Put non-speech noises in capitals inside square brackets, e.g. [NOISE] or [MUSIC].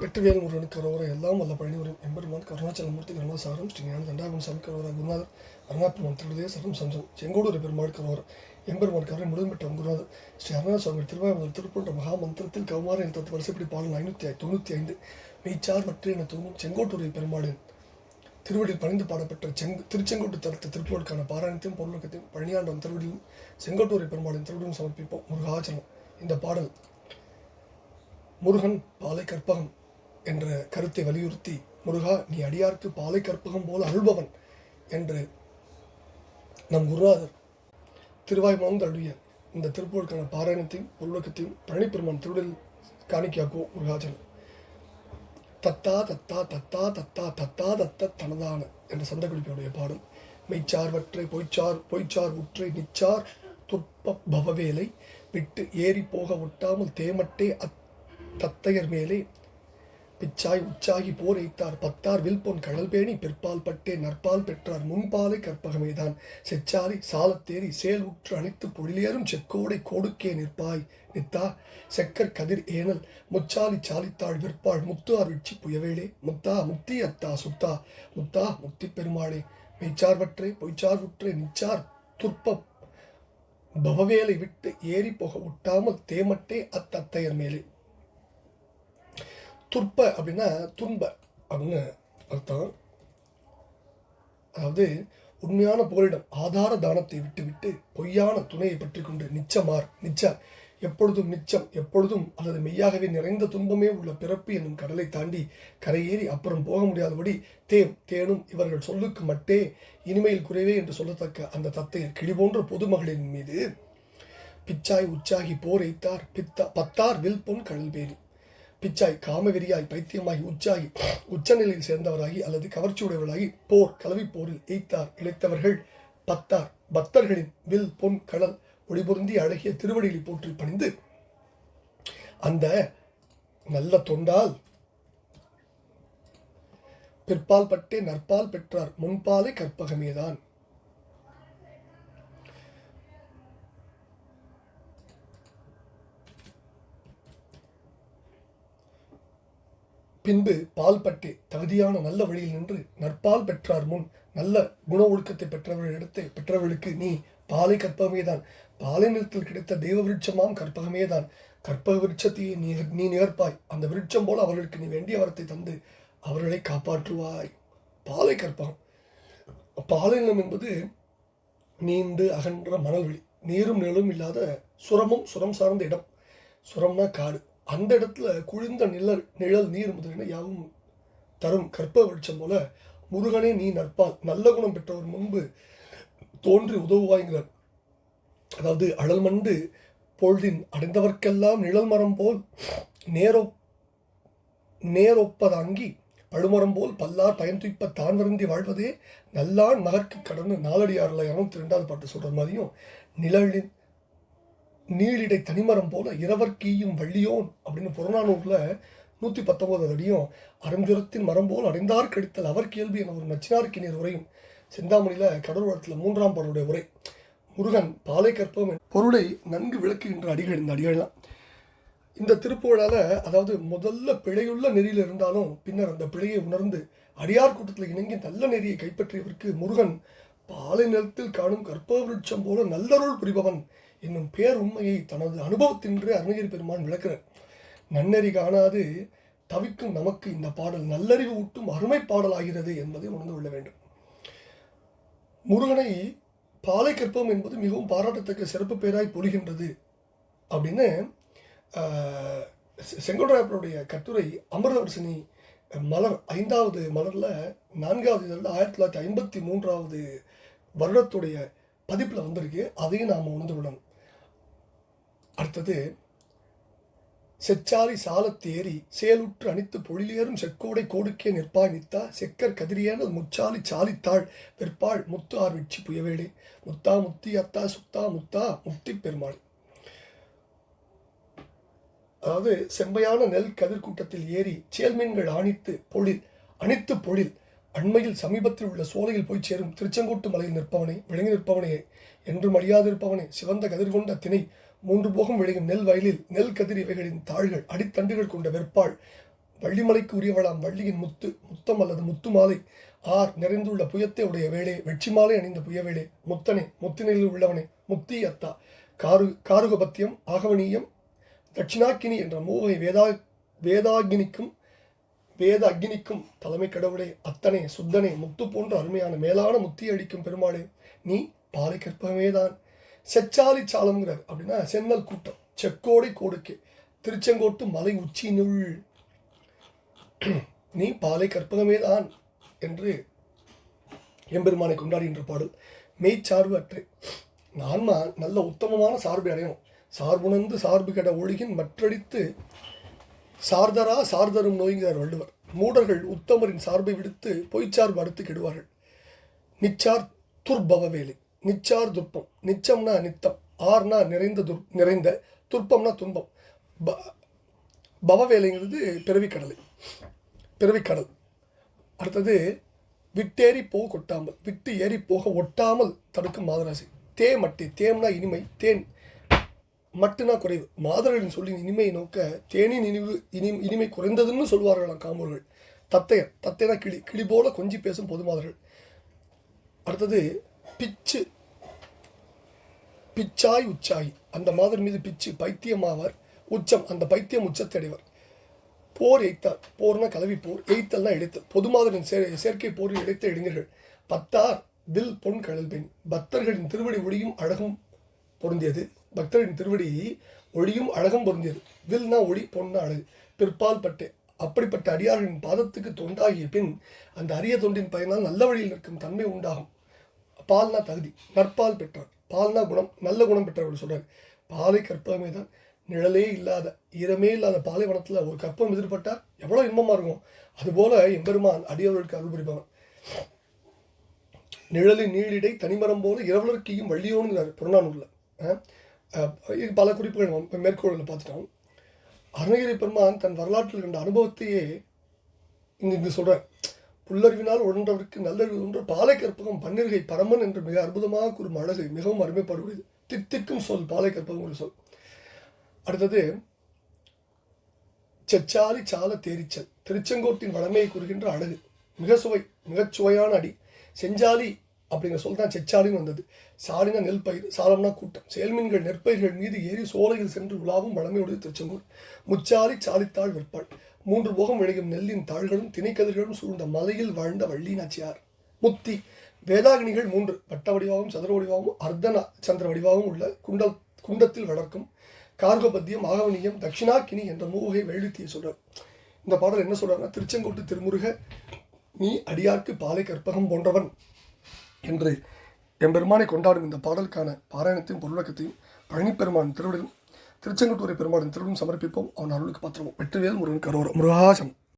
வெற்றிவேல் முருகன் கரோர எல்லாம் வல்ல பழனிவரும் எம்பெருமான் கருணாச்சலமூர்த்தி கருணாசாரம் ஸ்ரீ ஞான தண்டாபன் சாமி கரோர குருநாதர் அருணாபெருமான் திருடைய சரம் சஞ்சம் செங்கோடூர் பெருமாள் கரோர எம்பெருமான் கருணை முழுதும் பெற்ற குருநாதர் ஸ்ரீ அருணாசுவாமி திருவாயூர் திருப்பூன்ற மகா மந்திரத்தில் கௌமார என்ற வருஷப்படி பாடல் ஐநூற்றி தொண்ணூற்றி ஐந்து மெய்ச்சார் மற்ற என தூங்கும் செங்கோட்டூரை பெருமாளின் திருவடியில் பணிந்து பாடப்பெற்ற செங் திருச்செங்கோட்டு தலத்து திருப்பூருக்கான பாராயணத்தையும் பொருளக்கத்தையும் பழனியாண்டம் திருவடியும் செங்கோட்டூரை பெருமாளின் திருவடியும் சமர்ப்பிப்போம். முருகாச்சலம். இந்த பாடல் முருகன் பாலை கற்பகம். என்ற கருத்தை வலியுறுத்தி முருகா நீ அடியார்க்கு பாலை கற்பகம் போல அருள்பவன் என்று நம் குருநாதர் திருவாய்மலம் தழுவிய இந்த திருப்பூருக்கான பாராயணத்தையும் உருவக்கத்தையும் பழனிப்பெருமான் திருடல் காணிக்கையாக்குவோம் முருகாஜன். தத்தா தத்தா தத்தா தத்தா தத்தா தத்த தனதான என்ற சந்த குறிப்பினுடைய பாடல். மெய்ச்சார்வற்றை பொய்ச்சார் பொய்ச்சார் உற்றை நிச்சார் துற்ப பவவேலை விட்டு ஏறி போக ஒட்டாமல் தேமட்டே அத் தத்தையர் மேலே பிச்சாய் உச்சாகி போர் எய்த்தார். பத்தார் வில்பொன் கடல் பேணி பிற்பால் பட்டே நற்பால் பெற்றார். முன்பாலை கற்பகமேதான். செச்சாரி சாலத்தேரி சேல் உற்று அனைத்து பொழிலேறும் செக்கோடை கோடுக்கே நிற்பாய். நித்தா செக்கர் கதிர் ஏனல் முச்சாலி சாலித்தாள் விற்பாள். முத்து விச்சி புயவேளே முத்தா முத்தி அத்தா சுத்தா. முத்தா முத்தி பெருமாளே மெய்ச்சார்வற்றே பொய்ச்சார்வுற்றே நிச்சார் துர்ப்ப பவவேலை விட்டு ஏறி போக ஒட்டாமல் தேமட்டே அத்தத்தையர் மேலே. துற்ப அப்படின்னா துன்ப அப்படின்னு அர்த்தம். அதாவது உண்மையான புகலிடம் ஆதார தானத்தை விட்டுவிட்டு பொய்யான துணையை பற்றி கொண்டு நிச்சமார் நிச்ச எப்பொழுதும் நிச்சம் எப்பொழுதும் அல்லது மெய்யாகவே நிறைந்த துன்பமே உள்ள பிறப்பு என்னும் கடலை தாண்டி கரையேறி அப்புறம் போக முடியாதபடி தேம் தேனும் இவர்கள் சொல்லுக்கு மட்டே இனிமையில் குறைவே என்று சொல்லத்தக்க அந்த தத்தையர் கிளிபோன்ற பொதுமகளின் மீது பிச்சாய் உச்சாகி போர் எய்த்தார் பித்தா பத்தார் வில் பொன் கடல்பேரி பிச்சாய் காமவெறியாய் பைத்தியமாகி உச்சாகி உச்சநிலையில் சேர்ந்தவராகி அல்லது கவர்ச்சியுடையவர்களாகி போர் கலவி போரில் எய்த்தார் இழைத்தவர்கள் பத்தார். பக்தர்களின் வில் பொன் கடல் ஒளிபொருந்தி அழகிய திருவடிகளை போற்றி பணிந்து அந்த நல்ல தொண்டால் பிற்பால் பட்டே நற்பால் பெற்றார். முன்பாலை கற்பகமேதான். பின்பு பால் பட்டு தகுதியான நல்ல வழியில் நின்று நற்பால் பெற்றார் முன் நல்ல குண ஒழுக்கத்தை பெற்றவர்களிடத்தை பெற்றவர்களுக்கு நீ பாலை கற்பகமேதான். பாலை நிலத்தில் கிடைத்த தெய்வ விருட்சமாம் கற்பகமேதான். கற்பக விருட்சத்தையே நீ நீ நிகர்ப்பாய். அந்த விருட்சம் போல அவர்களுக்கு நீ வேண்டிய வரத்தை தந்து அவர்களை காப்பாற்றுவாய். பாலை கற்பகம். பாலை நிலம் என்பது நீண்டு அகன்ற மணல்வெளி நீரும் நிழலும் இல்லாத சுரமும் சுரம் சார்ந்த இடம். சுரம்னா காடு. அந்த இடத்துல குளிர்ந்த நிழல் நிழல் நீர் முதலின யாவும் தரும் கற்ப வெளிச்சம் போல முருகனே நீ நற்பால். நல்ல குணம் பெற்றவர் முன்பு தோன்றி உதவுவாய்கிறார் அதாவது அழல் மண்டு பொழுதின் அடைந்தவர்க்கெல்லாம் நிழல் மரம் போல் நேரோ நேரொப்பதாங்கி பழுமரம் போல் பல்லார் பயன் துய்ப்ப தான் விருந்தி வாழ்வதே நல்லான் நகர்க்கு கடந்து நாலடியாரில் இரநூத்தி ரெண்டாவது பாட்டு சொல்கிற மாதிரியும் நிழலின் நீளிடை தனிமரம் போல இரவர்க்கீயும் வள்ளியோன் அப்படின்னு புறநானூரில் நூற்றி பத்தொம்போது அடியும் அருஞ்சுரத்தின் மரம் போல் அடைந்தார் கடித்தல் அவர் கேள்வி என ஒரு நச்சினார்க்கினியர் உரையும். செந்தாமணியில் கடல் மூன்றாம் பாடலுடைய உரை. முருகன் பாலை கற்பம் பொருளை நன்கு விளக்குகின்ற அடிகள் இந்த அடிகள்லாம். இந்த திருப்புகழால் அதாவது முதல்ல பிழையுள்ள நெறியில் இருந்தாலும் பின்னர் அந்த பிழையை உணர்ந்து அடியார் கூட்டத்தில் இணங்கி நல்ல நெறியை கைப்பற்றியவருக்கு முருகன் பாலை நிலத்தில் காணும் கற்ப விருட்சம் போல நல்லருள் புரிபவன் என்னும் பேர் உண்மையை தனது அனுபவத்தின்றே அருணகிரி பெருமான் விளக்கிறார். நன்னறி காணாது தவிக்கும் நமக்கு இந்த பாடல் நல்லறிவு ஊட்டும் அருமை பாடலாகிறது என்பதை உணர்ந்து கொள்ள வேண்டும். முருகனை பாலை கற்பம் என்பது மிகவும் பாராட்டத்தக்க சிறப்பு பெயராய் பொழிகின்றது அப்படின்னு செங்கோடராயப்பருடைய கட்டுரை அமிர்தவர்சினி மலர் ஐந்தாவது மலரில் நான்காவது இதழில் ஆயிரத்தி தொள்ளாயிரத்தி ஐம்பத்தி மூன்றாவது வருடத்துடைய பதிப்பில் வந்திருக்கு. அதையும் நாம் உணர்ந்து விடணும் அடுத்தது செச்சாரி சாலத்தேறி சேலுற்று அணித்து பொழிலேறும் செக்கோடை கோடுக்கே நிற்பாய் நித்தா செக்கர் கதிரியேனல் முச்சாலி சாலித்தாள் வெற்பாள் முத்து ஆர் வெற்றி புயவேளே. முத்தா முத்தி அத்தா சுத்தா முத்தா முத்தி பெருமாள். அதாவது செம்மையான நெல் கதிர் கூட்டத்தில் ஏறி சேல்மீன்கள் ஆணித்து பொழில் அணித்து பொழில் அண்மையில் சமீபத்தில் உள்ள சோலையில் போய் சேரும் திருச்செங்கோட்டு மலையில் நிற்பவனே விளங்கி நிற்பவனே என்றும் அழியாதிருப்பவனே சிவந்த கதிர் கொண்ட திணை மூன்று போகம் விளையும் நெல் வயலில் நெல் கதிர் இவைகளின் தாள்கள் அடித்தண்டுகள் கொண்ட வெற்பாள் வள்ளிமலைக்கு உரியவளாம் வள்ளியின் முத்து முத்தம் அல்லது முத்து மாலை ஆர் நிறைந்துள்ள புயத்தை உடைய வேளே வெற்றி மாலை அணிந்த புயவேளே முத்தனே முத்தினையில் உள்ளவனே முத்தி அத்தா காரு காருகபத்தியம் ஆகவனீயம் தட்சிணாக்கினி என்ற மூவகை வேதா வேதாகினிக்கும் வேத அக்னிக்கும் தலைமை கடவுளே அத்தனை சுத்தனே முத்து போன்ற அருமையான மேலான முத்தி அடிக்கும் பெருமாளே நீ பாலை கற்பகமேதான். செச்சாலி சாலம்ங்கிறார் அப்படின்னா சென்னல் கூட்டம் செக்கோடை கோடுக்கு திருச்செங்கோட்டு மலை உச்சினுள் [CLEARS THROAT] நீ பாலை கற்பகமே தான் என்று எம்பெருமானை கொண்டாடுகின்ற பாடல் மெய்ச்சார்பு அற்று நான்மா நல்ல உத்தமமான சார்பை அடையணும். சார்புணர்ந்து சார்பு கெட ஒழுகின் மற்றடித்து சார்தரா சார்தரும் நோய்கிறார் வள்ளுவர். மூடர்கள் உத்தமரின் சார்பை விடுத்து பொய்ச்சார்பு அடுத்து கெடுவார்கள். நிச்சார் துர்பவ வேலை. நிச்சார் துர்ப்பம். நிச்சம்னா நித்தம். ஆர்னா நிறைந்த துர் நிறைந்த துர்ப்பம்னா துன்பம். ப பவவேலைங்கிறது பிறவிக்கடலை. பிறவிக்கடல். அடுத்தது விட்டேறி போக கொட்டாமல் விட்டு ஏறி போக ஒட்டாமல் தடுக்கும் மாதராசி. தே மட்டி. தேம்னா இனிமை. தேன் மட்டுனா குறைவு. மாதர்களின் சொல்லின் இனிமையை நோக்க தேனின் இனிவு இனி இனிமை குறைந்ததுன்னு சொல்வார்களாம் காமூர்கள் தத்தையர் தத்தைனா கிளி கிளி போல கொஞ்சி பேசும் பொதுமாதர்கள் அடுத்தது பிச்சு பிச்சாய் உச்சாய். அந்த மாதர் மீது பிச்சு பைத்தியமாவார். உச்சம் அந்த பைத்தியம் உச்சத்தை அடைவர். போர் எய்த்தார் போர்னா கலவி போர் எய்த்தல்னா இடைத்தல். பொதுமாதரின் சே செயற்கை போரில் இடைத்த இளைஞர்கள் பத்தார் வில் பொன் கடல் பெண் பக்தர்களின் திருவடி ஒளியும் அழகும் பொருந்தியது. பக்தரின் திருவடி ஒளியும் அழகும் பொருந்தியது. வில்னா ஒளி பொன்னா அழகு. பிற்பால் பட்டே. அப்படிப்பட்ட அடியார்களின் பாதத்துக்கு தொண்டாகிய பின் அந்த அரிய தொண்டின் பயனால் நல்ல வழியில் நிற்கும் தன்மை உண்டாகும். பால்னா தகுதி. நற்பால் பெற்றார். பால்னா குணம். நல்ல குணம் பெற்றவர் சொல்கிறார் பாலை கற்பகமே தான். நிழலே இல்லாத ஈரமே இல்லாத பாலைவனத்தில் ஒரு கற்பம் எதிர்பட்டால் எவ்வளோ இன்பமாக இருக்கும். அதுபோல எம்பெருமான் அடியவர்களுக்கு அருள் புரிபவன். நிழலின் நீளிடை தனிமரம் போல இரவலர்க்கையும் வள்ளியோனுங்கிறார். புறநானூரில். அஹ், பல குறிப்புகள் நம்ம மேற்கோளில் பார்த்துட்டோம். அருணகிரி பெருமான் தன் வரலாற்றில் கண்ட அனுபவத்தையே இங்கு இங்கு சொல்கிறேன் புல்லறிவினால் உழன்றவருக்கு நல்லறிவு ஒன்று பாலை கற்பகம் பன்னிருகை பரமன் என்று மிக அற்புதமாக கூறும் அழகு மிகவும் அருமைப்படுவது தித்திக்கும் சொல் பாலை கற்பகம் ஒரு சொல். அடுத்தது செச்சாலி சால தேரிச்சல். திருச்செங்கோட்டின் வளமையை கூறுகின்ற அழகு. மிக சுவை மிகச் சுவையான அடி. செஞ்சாலி அப்படிங்கிற சொல் தான் செச்சாலின் வந்தது. சாலினா நெல் பயிர் சாலம்னா கூட்டம். செயல்மீன்கள் நெற்பயிர்கள் மீது ஏறி சோலையில் சென்று உலாவும் வளமையுடைய திருச்செங்கோடு முச்சாரி சாலித்தாள் விற்பாள். மூன்று போகம் விளையும் நெல்லின் தாள்களும் திணைக்கதிர்களும் சூழ்ந்த மலையில் வாழ்ந்த வள்ளி நாச்சியார் முத்தி வேதாகினிகள் மூன்று வட்ட வடிவாகவும் சதுர வடிவாகவும் அர்த்தன சந்திர வடிவாகவும் உள்ள குண்டல் குண்டத்தில் வளர்க்கும் கார்கோபத்தியம் ஆகவனியம் தட்சிணாக்கினி என்ற மூவகை வெள்ளித்தியை சொல்கிறார் இந்த பாடல் என்ன சொல்கிறாருன்னா திருச்செங்கோட்டு திருமுருக நீ அடியார்க்கு பாலை கற்பகம் போன்றவன். என்று எம்பெருமானை கொண்டாடும் இந்த பாடலுக்கான பாராயணத்தையும் பொருளக்கத்தையும் பழனிப்பெருமான் திருவிடும் திருச்செங்கோட்டூரை பெருமாளின் திருவிடும் சமர்ப்பிப்போம். அவன் அருளுக்கு பாத்திரமும். வெற்றிவேல் முருகன் கரோரம் முருகாசம்